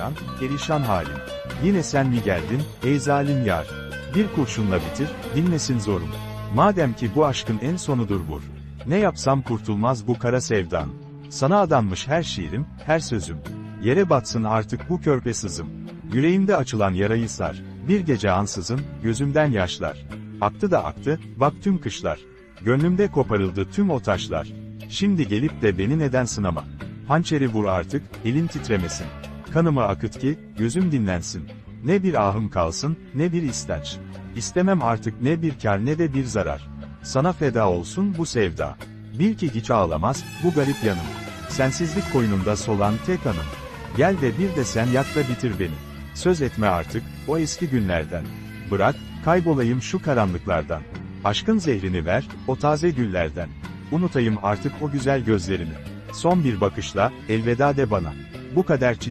hayran, perişan halim. Yine sen mi geldin, ey zalim yar? Bir kurşunla bitir, dinmesin zorum. Madem ki bu aşkın en sonudur vur. Ne yapsam kurtulmaz bu kara sevdan. Sana adanmış her şiirim, her sözüm. Yere batsın artık bu körpe sızım. Yüreğimde açılan yarayı sar. Bir gece ansızın, gözümden yaşlar. Aktı da aktı, bak tüm kışlar. Gönlümde koparıldı tüm o taşlar. Şimdi gelip de beni neden sınama? Hançeri vur artık, elin titremesin. Kanımı akıt ki, gözüm dinlensin. Ne bir ahım kalsın, ne bir istenç. İstemem artık ne bir kar ne de bir zarar. Sana feda olsun bu sevda. Bil ki hiç ağlamaz, bu garip yanım. Sensizlik koynunda solan tek anım. Gel de bir de sen yak da bitir beni. Söz etme artık, o eski günlerden. Bırak, kaybolayım şu karanlıklardan. Aşkın zehrini ver, o taze güllerden. Unutayım artık o güzel gözlerini. Son bir bakışla, elveda de bana. Bu kader